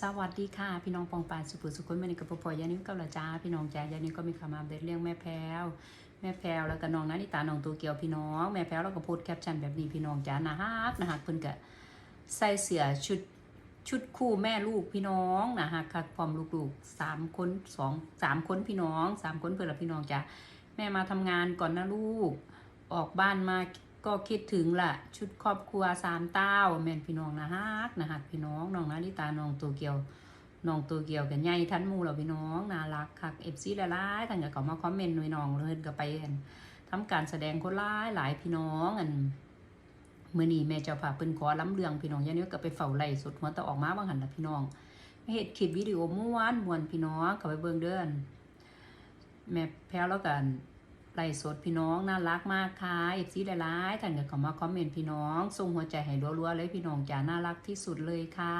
สวัสดีค่ะ พี่น้องปองปานสุภุสุขคนมาในกระปุกพอยานิ้วกับละจ้าพี่น้องจ้ายานิ้วก็มีคำมาอัปเดตเรื่องแม่แพรวแม่แพรวแล้วก็น้องนานิตาน้องตัวเกียวพี่น้องแม่แพรวแล้วก็โพสต์แคปชั่นแบบนี้พี่น้องจ้านะฮักนะฮักเพิ่นก็ใส่เสื้อชุดชุดคู่แม่ลูกพี่น้องนะฮักคักพร้อมลูกๆสามคนสองสามคนพี่น้องสามคนเพื่อนละพี่น้องจ้าแม่มาทำงานก่อนนะลูก ออกบ้านมา ก็คิดถึงละชุดครอบครัวสามเต้าแม่นพี่น้องนะฮักนะฮักพี่น้องน้องนาริตาน้องตัวเกียวน้องตัวเกียวกันใหญ่ทันมูเราพี่น้องน่ารักคักเอฟซีหลายๆท่านก็เข้ามาคอมเมนต์หน่อยน้องเลยก็ไปกันทำการแสดงคนหลายหลายพี่น้องอันเมื่อนี้แม่เจ้าฝาเพิ่นขอล้ำเรื่องพี่น้องยันนี้ก็ไปเฝ้าไล่สุดหัวตะออกมาบางหันละพี่น้องเฮ็ดคลิปวิดีโอม้วนมวนพี่น้องเข้าไปเบิ่งเด้อนแม่แพ้แล้วกัน ไล่สดพี่น้องน่ารักมากค่ะเอฟซีหลายๆท่านก็เข้ามาคอมเมนต์พี่น้องส่งหัวใจให้รัวๆเลยพี่น้องจ๋าน่ารักที่สุดเลยค่ะ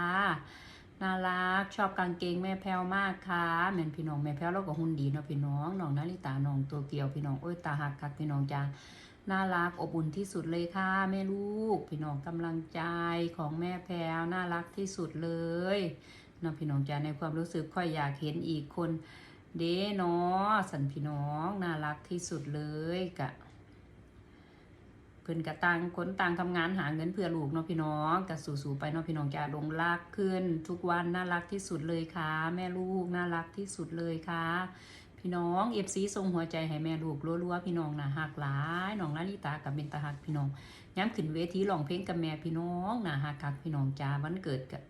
น่ารักชอบกางเกงแม่แพรวมากค่ะแม่นพี่น้องแม่แพรวเราก็หุ่นดีเนาะพี่น้องน้องนาริตาน้องตัวเกียวพี่น้องโอ้ยตาหักคักพี่น้องจ๋าน่ารักอบอุ่นที่สุดเลยค่ะแม่ลูก พี่น้องกำลังใจของแม่แพรวน่ารักที่สุดเลยเนาะพี่น้องจ๋าในความรู้สึกค่อยอยากเห็นอีกคน เด้เนาะสันพี่น้องน่ารักที่สุดเลยกะเพิ่อนกะต่างคนต่างทำงานหาเงินเพื่อลูกเนาะพี่น้องกะสู่ๆไปเนาะพี่น้องจะลงรักขึ้น ทุกวันน่ารักที่สุดเลยค่ะ แม่ลูกน่ารักที่สุดเลยค่ะ พี่น้องเอฟซีส่งหัวใจให้แม่ลูกรัวๆพี่น้องนะหักหลายน้องลาลิตากับเบนตาหักพี่น้องย้ำขึ้นเวทีร้องเพลงกับแม่พี่น้องนะหักคักพี่น้องจ้าวันเกิดกับ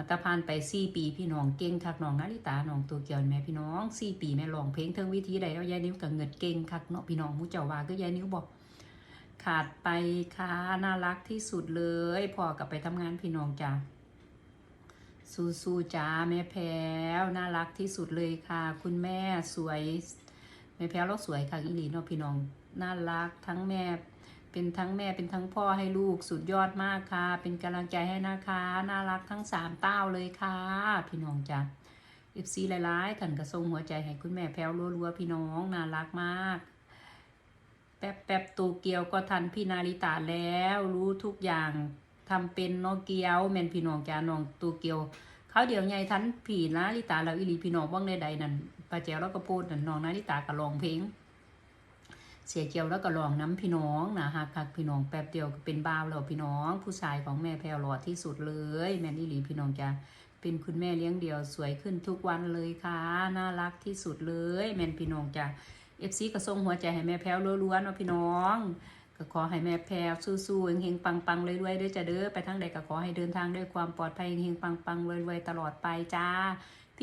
มาตาพานไปสี่ปีพี่น้องเก่งคักน้องนาริตาน้องตัวเกียวแม่พี่น้องสี่ปีแม่ร้องเพลงเทิงวิธีใดแล้วยายนิ้วกับเงิดเก่งคักเนาะพี่น้องมู้เจ้าว่าก็ยายนิ้วบอก ขาดไปค่ะน่ารักที่สุดเลยพอกลับไปทำงานพี่น้องจ้าสู้สู้ๆจ้าแม่แพรวน่ารักที่สุดเลยค่ะ คุณแม่สวยแม่แพรวเราสวยค่ะอีหลีเนาะพี่น้องน่ารักทั้งแม่ เป็นทั้งแม่เป็นทั้งพ่อให้ลูกสุดยอดมากค่ะ เป็นกำลังใจให้นะคะ น่ารักทั้งสามเต้าเลยค่ะ พี่น้องจ้ะเอฟซีหลายๆท่านก็ส่งหัวใจให้คุณแม่แพรวรัวๆพี่น้องน่ารักมากแป๊บแป๊บตูเกียวก็ทันพี่นาริตาแล้ว รู้ทุกอย่างทำเป็นโนเกียวแมนพี่น้องจ้าน้องตูเกียวเขาเดี๋ยวใหญ่ทันพี่นาริตาแล้วอีหลีพี่น้องบ้างใดๆนั่นปาแจ๋วแล้วก็พูดนั่นน้องนาริตาก็ร้องเพลง เสียเกียวแล้วก็ลองน้ำพี่น้องนะฮะคักพี่น้องแป๊บเดียวก็เป็นบ้าวแล้วพี่น้อง ผู้ชายของแม่แพรวหล่อที่สุดเลย แม่นี่หลีพี่น้องจะเป็นคุณแม่เลี้ยงเดี่ยวสวยขึ้นทุกวันเลยค่ะน่ารักที่สุดเลย แม่นพี่น้องจ้ะเอฟซีก็ส่งหัวใจให้แม่แพรวล้วนๆเนาะพี่น้อง ก็ขอให้แม่แพรวสู้ๆเฮงๆปังๆรวยๆด้วยจ้ะเด้อไปทางใดก็ขอให้เดินทางด้วยความปลอดภัยเฮงๆปังๆรวยๆตลอดไปจ้า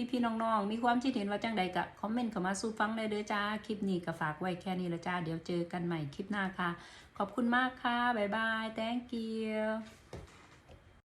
พี่ๆน้องๆมีความคิดเห็นว่าจังใดก็คอมเมนต์เข้ามาสู้ฟังเลยเด้อจ้าคลิปนี้ก็ฝากไว้แค่นี้ละจ้าเดี๋ยวเจอกันใหม่คลิปหน้าค่ะ ขอบคุณมากค่ะบ๊ายบาย thank you